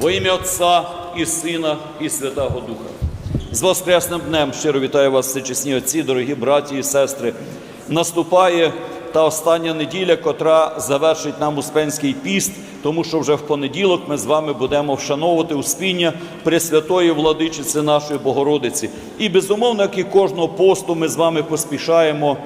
Во ім'я Отця і Сина, і Святого Духа. З Воскресним днем щиро вітаю вас, всечесні отці, дорогі браті і сестри. Наступає та остання неділя, котра завершить нам Успенський піст, тому що вже в понеділок ми з вами будемо вшановувати успіння Пресвятої владичиці нашої Богородиці. І безумовно, як і кожного посту, ми з вами поспішаємо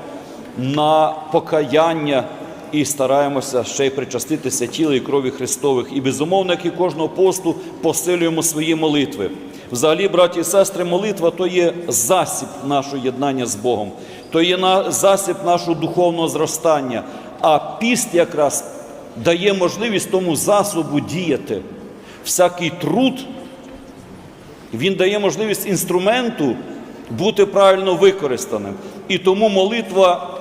на покаяння і стараємося ще й причаститися тіла і крові Христових. І безумовно, як і кожного посту, посилюємо свої молитви. Взагалі, браті і сестри, молитва то є засіб нашого єднання з Богом, то є засіб нашого духовного зростання. А піст якраз дає можливість тому засобу діяти. Всякий труд, він дає можливість інструменту бути правильно використаним. І тому молитва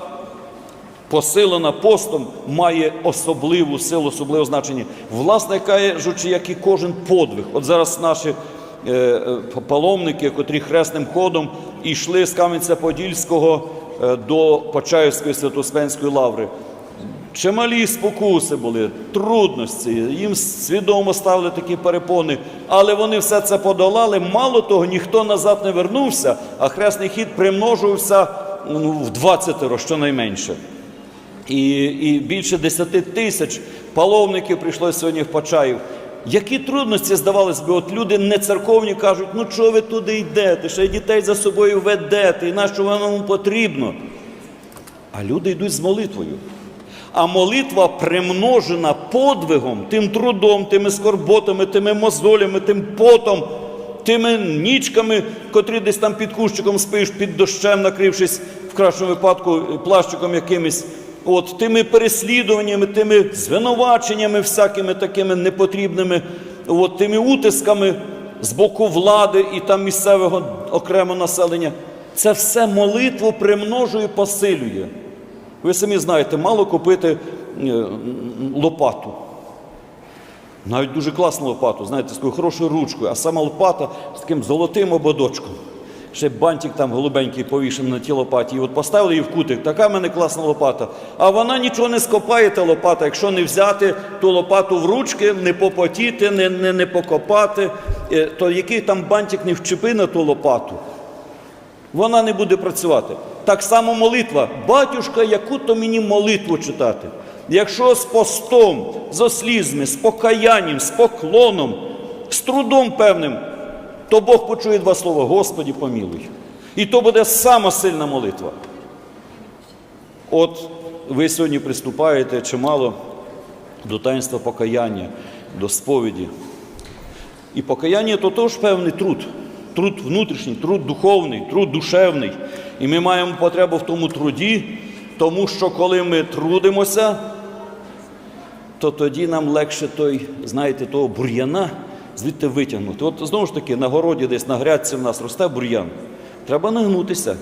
посилена постом, має особливу силу, особливе значення. Власне, кажучи, як і кожен подвиг. От зараз наші е, е, паломники, котрі хресним ходом йшли з Кам'янця-Подільського е, до Почаївської Святоуспенської лаври. Чималі спокуси були, трудності, їм свідомо ставили такі перепони, але вони все це подолали. Мало того, ніхто назад не вернувся, а хресний хід примножувався ну, в 20 щонайменше. І, і більше 10 тисяч паломників прийшло сьогодні в Почаїв. Які трудності, здавалось би, от люди не церковні кажуть, ну чого ви туди йдете, ще й дітей за собою ведете, і нащо воно вам потрібно? А люди йдуть з молитвою. А молитва примножена подвигом, тим трудом, тими скорботами, тими мозолями, тим потом, тими нічками, котрі десь там під кущиком спиш, під дощем, накрившись в кращому випадку плащиком якимось. От тими переслідуваннями, тими звинуваченнями, всякими такими непотрібними, от тими утисками з боку влади і там місцевого окремо населення. Це все молитву примножує, посилює. Ви самі знаєте, мало купити е, лопату. Навіть дуже класну лопату, знаєте, з такою хорошою ручкою, а сама лопата з таким золотим ободочком. Ще бантик там голубенький повішений на тій лопаті. І от поставили її в кутик, така в мене класна лопата. А вона нічого не скопає, та лопата. Якщо не взяти ту лопату в ручки, не попотіти, не, не, не покопати, е, то який там бантик не вчепи на ту лопату, вона не буде працювати. Так само молитва. Батюшка, яку то мені молитву читати? Якщо з постом, з ослізми, з покаянням, з поклоном, з трудом певним, то Бог почує два слова Господі помілуй. І то буде сама сильна молитва. От ви сьогодні приступаєте чимало до таїнства покаяння, до сповіді. І покаяння то теж певний труд. Труд внутрішній, труд духовний, труд душевний. І ми маємо потребу в тому труді, тому що коли ми трудимося, то тоді нам легше той, знаєте, того бур'яна звідти витягнути. От знову ж таки, на городі десь на грядці в нас росте бур'ян. Треба нагнутися.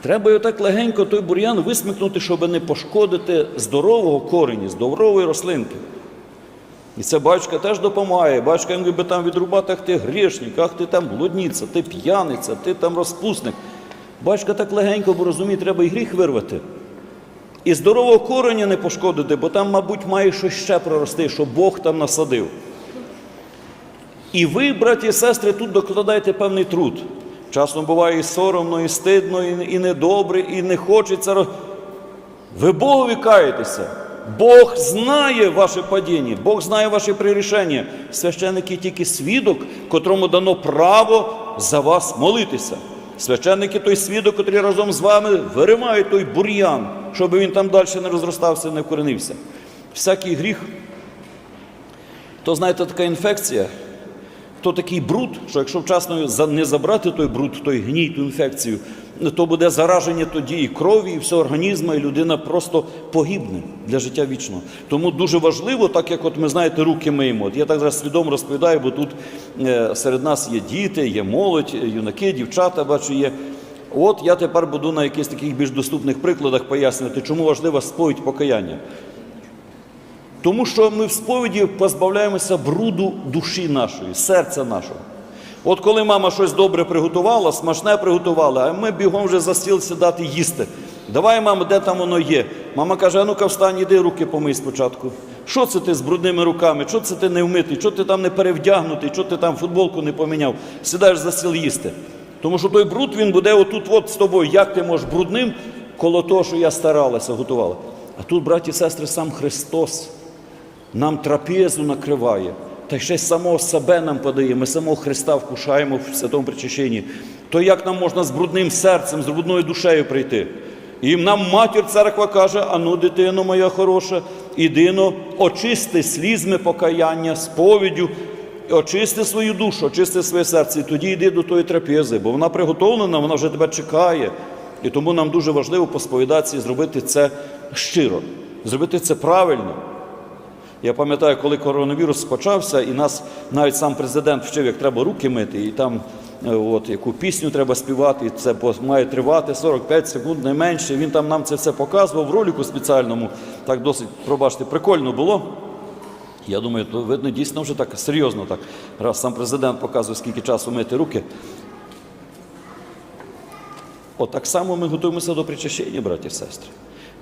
Треба його так легенько той бур'ян висмикнути, щоб не пошкодити здорового корені, здорової рослинки. І це батька теж допомагає. Батька він би там відрубати, ах ти грішник, ах ти там блудниця, ти п'яниця, ти там розпусник. Батька так легенько, бо розуміє, треба і гріх вирвати. І здорового кореня не пошкодити, бо там, мабуть, має щось ще прорости, що Бог там насадив. І ви, браті і сестри, тут докладаєте певний труд. Часом буває і соромно, і стидно, і недобре, і не хочеться. Ви Богові каєтеся. Бог знає ваше падіння, Бог знає ваші прирішення. Священники тільки свідок, котрому дано право за вас молитися. Священники той свідок, котрий разом з вами виримає той бур'ян, щоб він там далі не розростався, не вкоренився. Всякий гріх, то знаєте, така інфекція, то такий бруд, що якщо вчасно не забрати той бруд, той гній, ту інфекцію, то буде зараження тоді і крові, і всього організму, і людина просто погибне для життя вічного. Тому дуже важливо, так як от ми знаєте, руки миємо. От я так зараз свідомо розповідаю, бо тут е, серед нас є діти, є молодь, юнаки, дівчата, бачу, є. От я тепер буду на якихось таких більш доступних прикладах пояснювати, чому важлива сповідь покаяння. Тому що ми в сповіді позбавляємося бруду душі нашої, серця нашого. От коли мама щось добре приготувала, смачне приготувала, а ми бігом вже за стіл сідати їсти. Давай, мама, де там воно є? Мама каже, а ну-ка встань, іди руки помий спочатку. Що це ти з брудними руками? Що це ти не вмитий? Що ти там не перевдягнутий? Що ти там футболку не поміняв? Сідаєш за стіл їсти. Тому що той бруд він буде отут от з тобою. Як ти можеш брудним коло того, що я старалася, готувала? А тут, браті і сестри, сам Христос нам трапезу накриває, та ще й самого себе нам подає. Ми самого Христа вкушаємо в святому причащенні. То як нам можна з брудним серцем, з брудною душею прийти? І нам матір церква каже: ану, дитино моя хороша, ідино, очисти слізьми покаяння, сповіддю, очисти свою душу, очисти своє серце. І тоді йди до тої трапези, бо вона приготовлена, вона вже тебе чекає. І тому нам дуже важливо по сповідації зробити це щиро, зробити це правильно. Я пам'ятаю, коли коронавірус почався, і нас навіть сам президент вчив, як треба руки мити, і там е, от, яку пісню треба співати, і це має тривати 45 секунд, не менше. Він там нам це все показував в ролику спеціальному. Так досить, пробачте, прикольно було. Я думаю, то видно дійсно вже так серйозно так. Раз сам президент показує, скільки часу мити руки. От так само ми готуємося до причащення, браті і сестри.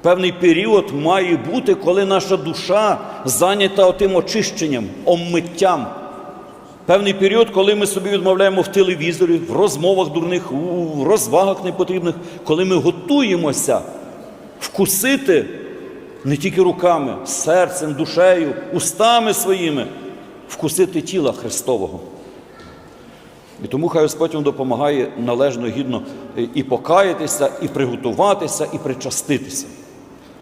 Певний період має бути, коли наша душа зайнята отим очищенням, омиттям. Певний період, коли ми собі відмовляємо в телевізорі, в розмовах дурних, у розвагах непотрібних, коли ми готуємося вкусити не тільки руками, серцем, душею, устами своїми, вкусити тіла Христового. І тому хай Господь вам допомагає належно, гідно і покаятися, і приготуватися, і причаститися.